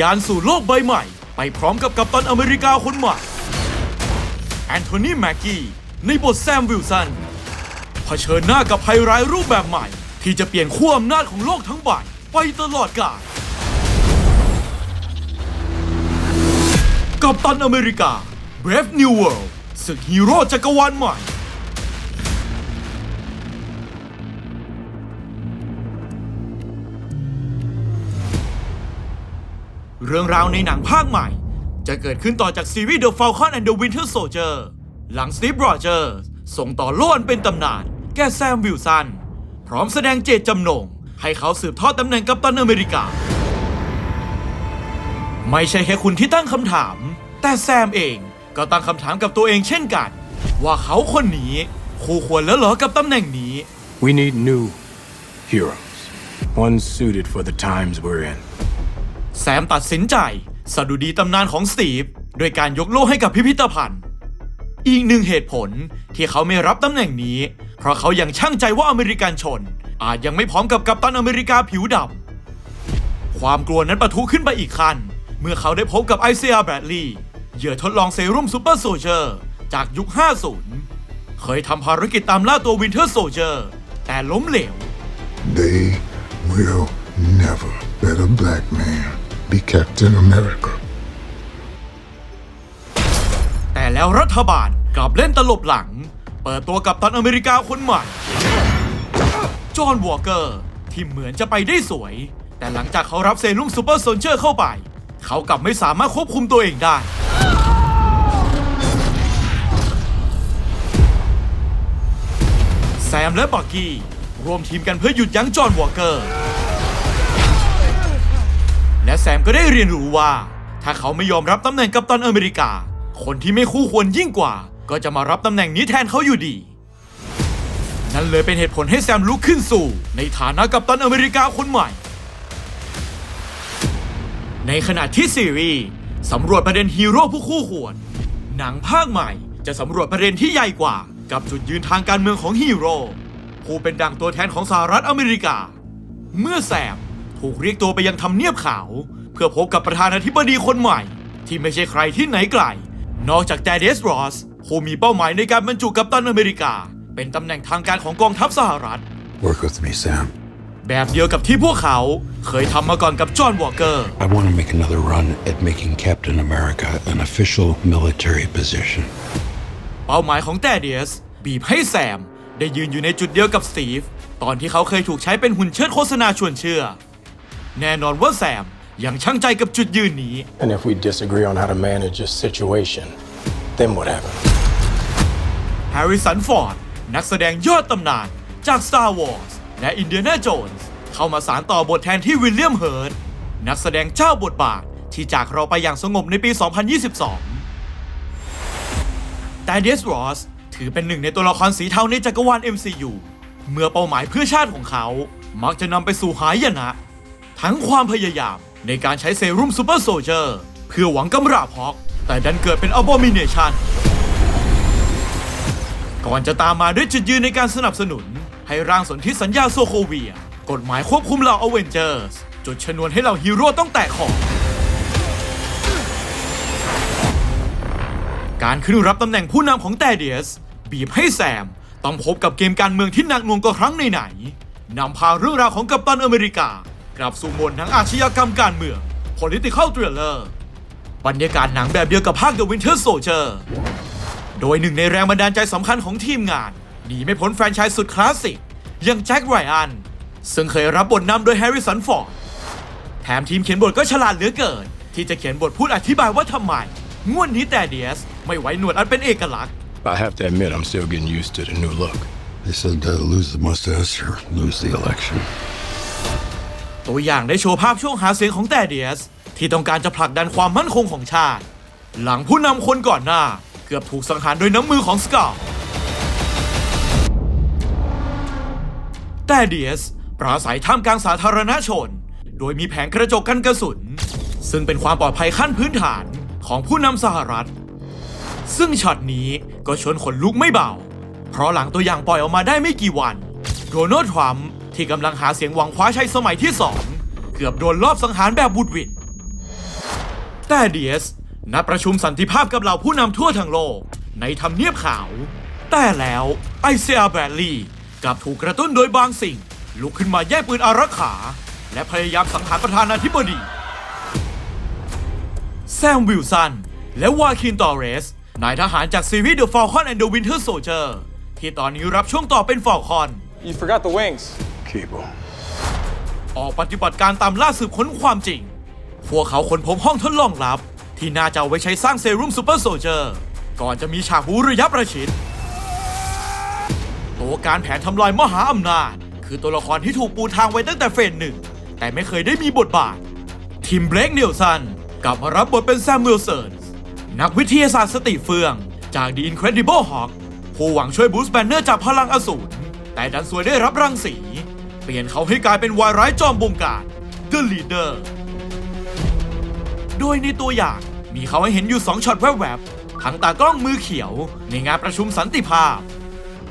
ยานสู่โลกใบใหม่ ไปพร้อมกับกัปตันอเมริกาคนใหม่ แอนโทนีแม็กกี้ ในบทแซมวิลสันเผชิญหน้ากับภัยร้ายรูปแบบใหม่ ที่จะเปลี่ยนขั้วอำนาจของโลกทั้งใบไปตลอดกาลกัปตันอเมริกา Brave New World ศึกฮีโร่จักรวาลใหม่ เรื่องราวในหนังภาคใหม่ จะเกิดขึ้นต่อจากซีรีส์ The Falcon and the Winter Soldier หลังสตีฟโรเจอร์ส่งต่อโล่อันเป็นตำนาน แก่แซมวิลสัน พร้อมแสดงเจตจำนง ให้เขาสืบทอดตำแหน่งกัปตันอเมริกา ไม่ใช่แค่คุณที่ตั้งคำถาม แต่แซมเองก็ตั้งคำถามกับตัวเองเช่นกัน ว่าเขาคนนี้คู่ควรแล้วเหรอกับตำแหน่งนี้ We need new heroes. One suited for the times we're in. แซมตัดสินใจสดุดีตำนานของสตีฟโดยการยกโล่ให้กับพิพิธภัณฑ์ อีกหนึ่งเหตุผลที่เขาไม่รับตำแหน่งนี้ เพราะเขายังช่างใจว่าอเมริกันชน อาจยังไม่พร้อมกับกัปตันอเมริกาผิวดำความกลัวนั้นปะทุขึ้นไปอีกขั้นเมื่อเขาได้พบกับไอเซียแบรดลีย์เหยื่อทดลองเซรุ่มซูเปอร์โซเจอร์จากยุค 50 เคยทำภารกิจตามล่าตัววินเทอร์โซเจอร์แต่ล้มเหลว They will never let a black man be Captain America. แต่แล้วรัฐบาลกลับเล่นตลบหลัง เปิดตัวกับตันอเมริกาคนใหม่ จอห์นวอเกอร์ ที่เหมือนจะไปได้สวย แต่หลังจากเขารับเซรุ่มซูเปอร์โซลเจอร์เข้าไป เขากลับไม่สามารถควบคุมตัวเองได้ แซมและบักกี้รวมทีมกันเพื่อหยุดยั้งจอห์นวอเกอร์ แซมก็ได้เรียนรู้ว่า ถ้าเขาไม่ยอมรับตำแหน่งกัปตันอเมริกา คนที่ไม่คู่ควรยิ่งกว่า ก็จะมารับตำแหน่งนี้แทนเขาอยู่ดี นั่นเลยเป็นเหตุผลให้แซมลุกขึ้นสู่ ในฐานะกัปตันอเมริกาคนใหม่ ในขณะที่ซีรีส์สำรวจประเด็นฮีโร่ผู้คู่ควร หนังภาคใหม่จะสำรวจประเด็นที่ใหญ่กว่า กับจุดยืนทางการเมืองของฮีโร่ผู้เป็นดังตัวแทนของสหรัฐอเมริกา เมื่อแซม ถูกเรียกตัวไปยังทำเนียบขาว เพื่อพบกับประธานาธิบดีคนใหม่ ที่ไม่ใช่ใครที่ไหนไกล นอกจากแดเดสรอสผู้มีเป้าหมายในการบรรจุกัปตันอเมริกา เป็นตำแหน่งทางการของกองทัพสหรัฐ Work with me, Sam. แบบเดียวกับที่พวกเขาเคยทำมาก่อนกับจอห์นวอร์เกอร์ I want to make another run at making Captain America an official military position. เป้าหมายของแตเดียสบีบให้แซมได้ยืนอยู่ในจุดเดียวกับสตีฟตอนที่เขาเคยถูกใช้เป็นหุ่นเชิดโฆษณาชวนเชื่อ แน่นอนว่าแซมยังช่างใจกับจุดยืนนี้ And if we disagree on how to manage a situation, then what happens? แฮร์ริสันฟอร์ดนักแสดงยอดตำนานจาก Star Wars และ Indiana Jones เข้ามาสารต่อบทแทนที่วิลเลียมเฮิร์ตนักแสดงเจ้าบทบาทที่จากเราไปอย่างสงบในปี 2022 แต่เดสรอสถือเป็นหนึ่งในตัวละครสีเทาในจักรวาล MCU เมื่อเป้าหมายเพื่อชาติของเขา มักจะนำไปสู่หายนะ ทั้งความพยายามในการใช้เซรุ่มซูเปอร์โซเจอร์เพื่อหวังกำราบฮอก แต่ดันเกิดเป็น Abomination ก่อนจะตามมาด้วยจุดยืนในการสนับสนุน ให้ร่างสนธิสัญญาโซโคเวีย กฎหมายควบคุมเหล่าอเวนเจอร์สจุดชนวนให้เหล่าฮีโร่ต้องแตกขอบการขึ้นรับตำแหน่งผู้นำของแตเดียส บีบให้แซม ต้องพบกับเกมการเมืองที่หนักหน่วงกว่าครั้งไหนๆนำพาเรื่องราวของกัปตันอเมริกา กลับสู่มนทั้งอาชญากรรมการเมือง political thriller บรรยากาศหนังแบบเดียวกับภาค The Winter Soldier โดยหนึ่งในแรงบันดาลใจสำคัญของทีมงานหนีไม่พ้นแฟรนไชส์สุดคลาสสิกอย่างแจ็คไรอันซึ่งเคยรับบทนำโดยแฮร์ริสันฟอร์ดแถมทีมเขียนบทก็ฉลาดเหลือเกิน ที่จะเขียนบทพูดอธิบายว่าทำไมงวดนี้แต่เดียสไม่ไว้หนวดอันเป็นเอกลักษณ์ I have to admit, I'm still getting used to the new look. They said uh, lose the mustache or lose the election. ตัวอย่างได้โชว์ภาพช่วงหาเสียงของแต่เดียส ที่ต้องการจะผลักดันความมั่นคงของชาติ หลังผู้นำคนก่อนหน้า เกือบถูกสังหารโดยน้ำมือของสกาแต่เดียสปราศัยท่ามกลางสาธารณชน โดยมีแผงกระจกกันกระสุน ซึ่งเป็นความปลอดภัยขั้นพื้นฐานของผู้นำสหรัฐ ซึ่งช็อตนี้ก็ชวนขนลุกไม่เบา เพราะหลังตัวอย่างปล่อยออกมาได้ไม่กี่วัน โดนัลด์ทรัมป์ ที่กำลังหาเสียงหวังคว้าชัยสมัยที่สองเกือบโดนลอบสังหารแบบบุดวิดแต่เดียสนัดประชุมสันติภาพกับเหล่าผู้นำทั่วทั้งโลก ในทำเนียบขาว แต่แล้วไอเซียแบรลีย์กลับถูกกระตุ้นโดยบางสิ่ง ลุกขึ้นมาแย่งปืนอารักขา และพยายามสังหารประธานาธิบดี แซมวิลสัน และวาคินตอเรส นายทหารจากซีรีส์ The Falcon and the Winter Soldier ที่ตอนนี้รับช่วงต่อเป็นฟอลคอน You forgot the wings. Keep 'em. ออกปฏิบัติการตามล่าสืบค้นความจริง พวกเขาค้นพบห้องทดลองลับ ที่น่าจะเอาไว้ใช้สร้างเซรุ่มซูเปอร์โซเจอร์ ก่อนจะมีฉากบูระยะประชิด ตัวการแผนทำลายมหาอำนาจ คือตัวละครที่ถูกปูทางไว้ตั้งแต่เฟสหนึ่ง แต่ไม่เคยได้มีบทบาททีมเบรกเนลสันกลับมารับบทเป็นแซมวิลเซิร์นนักวิทยาศาสตร์สติเฟืองจาก The Incredible Hulk ผู้หวังช่วยบูสต์แบนเนอร์จากพลังอสูรแต่ดันสวยได้รับรังสี เปลี่ยนเขาให้กลายเป็นวายร้ายจอมบงการ The Leader โดยในตัวอย่างมีเขาให้เห็นอยู่ 2ช็อตแวบๆทั้งตากล้องมือเขียว ในงานประชุมสันติภาพ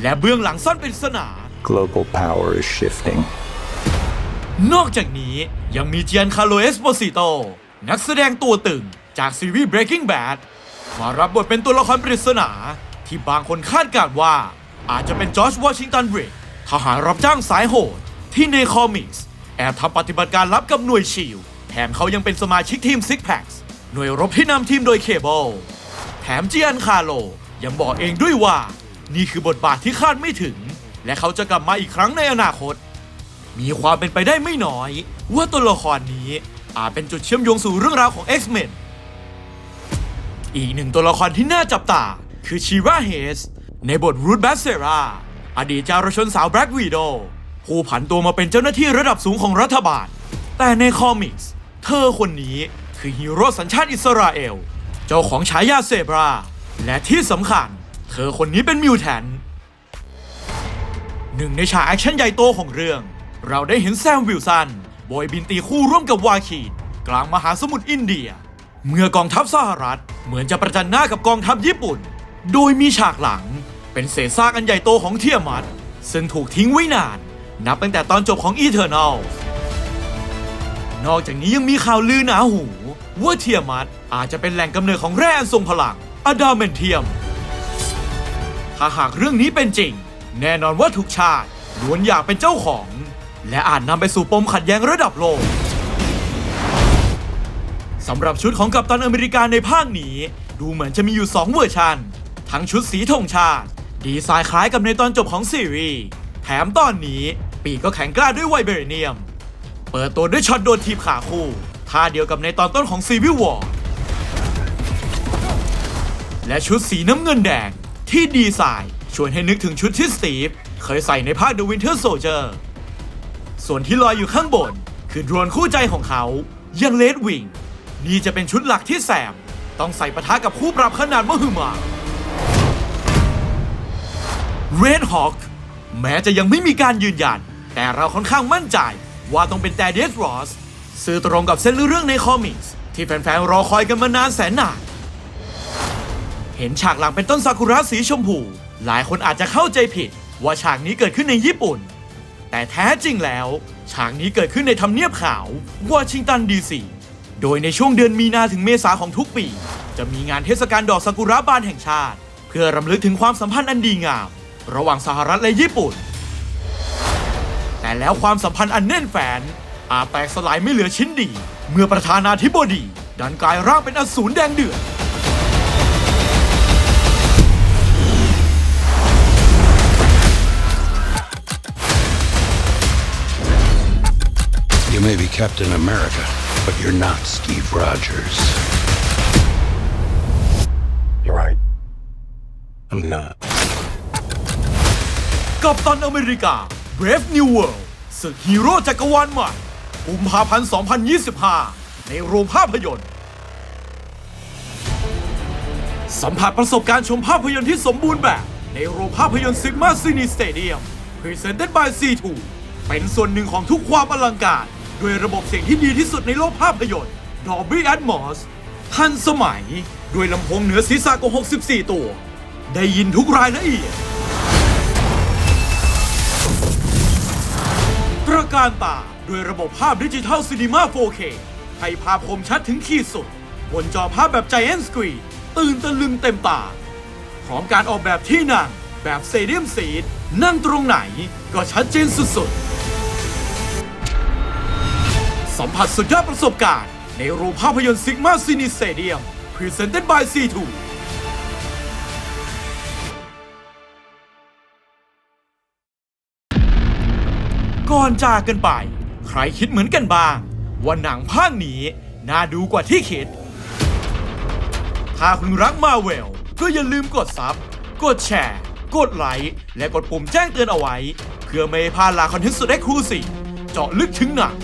และเบื้องหลังซ่อนปริศนา Global power is shifting. นอกจากนี้ยังมีเจียนคาโลเอสโปซิโต นักแสดงตัวตึงจากซีรีส์ Breaking Bad มารับบทเป็นตัวละครปริศนา ที่บางคนคาดการณ์ว่า อาจจะเป็นจอร์จวอชิงตันบริดทหารรับจ้างสายโหด ที่ในคอมิกส์แอบทำปฏิบัติการลับกับหน่วยชิลแถมเขายังเป็นสมาชิกทีม Six Packs หน่วยรบที่นำทีมโดยเคเบิลแถมเจียนคาโลยังบอกเองด้วยว่า นี่คือบทบาทที่คาดไม่ถึง และเขาจะกลับมาอีกครั้งในอนาคต มีความเป็นไปได้ไม่น้อย ว่าตัวละครนี้อาจเป็นจุดเชื่อมโยงสู่เรื่องราวของ X-Men อีกหนึ่งตัวละครที่น่าจับตา คือชีราเฮสในบทรูทแบสเซราอดีตจารชนสาวแบล็กวีโด ผู้ผันตัวมาเป็นเจ้าหน้าที่ระดับสูงของรัฐบาล แต่ในคอมิกส์เธอคนนี้คือฮีโร่สัญชาติอิสราเอล เจ้าของฉายาเซบรา และที่สำคัญ เธอคนนี้เป็นมิวแทนหนึ่งในฉากแอคชั่นใหญ่โตของเรื่อง เราได้เห็นแซมวิลสันโบยบินตีคู่ร่วมกับวาคีนกลางมหาสมุทรอินเดีย เมื่อกองทัพสหรัฐเหมือนจะประจันหน้ากับกองทัพญี่ปุ่น โดยมีฉากหลังเป็นเศษซากอันใหญ่โตของเทียมัดซึ่งถูกทิ้งไว้นาน นับตั้งแต่ตอนจบของอีเทอร์นลนอกจากนี้ยังมีข่าวลือหนาหู ว่าเทียมัดอาจจะเป็นแหล่งกำเนิดของแร่อันทรงพลังอะดามเมนเทียม ถ้าหากเรื่องนี้เป็นจริง แน่นอนว่าทุกชาติล้วนอยากเป็นเจ้าของ และอาจนำไปสู่ปมขัดแย้งระดับโลกสำหรับชุดของกัปตันอเมริกาในภาคนี้ ดูเหมือนจะมีอยู่ 2 เวอร์ชัน ทั้งชุดสีธงชาติ ดีไซน์คล้ายกับในตอนจบของซีรีส์แถมตอนนี้ ปีกก็แข็งกล้าด้วยไวเบรเนียม เปิดตัวด้วยช็อตโดนทีบขาคู่ท่าเดียวกับในตอนต้นของซีวิววอร์และชุดสีน้ำเงินแดงที่ดีไซน์ชวนให้นึกถึงชุดที่สตีฟเคยใส่ในภาค The Winter Soldier ส่วนที่ลอยอยู่ข้างบน คือโดรนคู่ใจของเขายังเลดวิงนี่จะเป็นชุดหลักที่แสมต้องใส่ปะทะกับคู่ปรับขนาดมหึมา Red Hawk แม้จะยังไม่มีการยืนยัน แต่เราค่อนข้างมั่นใจว่าต้องเป็นแต่เดสรอสสื่อตรงกับเส้นเรื่องในคอมิกส์ที่แฟนๆรอคอยกันมานานแสนนานเห็นฉากหลังเป็นต้นซากุระสีชมพู หลายคนอาจจะเข้าใจผิดว่าฉากนี้เกิดขึ้นในญี่ปุ่น แต่แท้จริงแล้ว ฉากนี้เกิดขึ้นในทำเนียบขาววอชิงตันดีซีโดยในช่วงเดือนมีนาถึงเมษาของทุกปี จะมีงานเทศกาลดอกซากุระบานแห่งชาติ เพื่อรำลึกถึงความสัมพันธ์อันดีงาม ระหว่างสหรัฐและญี่ปุ่น แต่แล้วความสัมพันธ์อันแน่นแฟน อาจแตกสลายไม่เหลือชิ้นดี เมื่อประธานาธิบดี ดันกลายร่างเป็นอสูรแดงเดือด You may be Captain America, but you're not Steve Rogers. You're right. I'm not. กับตันอเมริกา Brave New World ศึกฮีโร่จักรวาลใหม่กุมภาพันธ์ 2025 ในโรงภาพยนตร์ สัมผัสประสบการณ์ชมภาพยนตร์ที่สมบูรณ์แบบ ในโรงภาพยนตร์ซิกมาซินีสเตเดียม Presented by C2 เป็นส่วนหนึ่งของทุกความอลังการ ด้วยระบบเสียงที่ดีที่สุดในโลกภาพยนตร์ Dolby Atmos ทันสมัย ด้วยลำโพงเหนือศีรษะกว่า64 ตัว ได้ยินทุกรายละเอียด การตา ด้วยระบบภาพดิจิทัลซีนีมา 4K ให้ภาพคมชัดถึงขีดสุด บนจอภาพแบบ Giant Screen ตื่นตะลึงเต็มตา พร้อมการออกแบบที่นั่งแบบเซเดียมซีดนั่งตรงไหนก็ชัดเจนสุดๆ สัมผัสสุดยอดประสบการณ์ ในโรงภาพยนตร์ซิกมาซินิสเตเดียม Presented by C2 ก่อนจากกันไป ใครคิดเหมือนกันบ้าง ว่าหนังภาคนี้น่าดูกว่าที่คิด ถ้าคุณรักมาเวล ก็อย่าลืมกดซับ กดแชร์ กดไลค์ และกดปุ่มแจ้งเตือนเอาไว้ เพื่อไม่ให้พลาดลาคอนเทนต์สุดเอ็กซ์คลูซีฟเจาะลึกถึงหนัง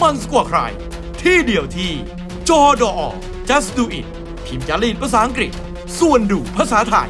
มันกว่าใคร ที่เดียวที่ จอดอ just do it พิมพ์จารีตภาษาอังกฤษ ส่วนดูภาษาไทย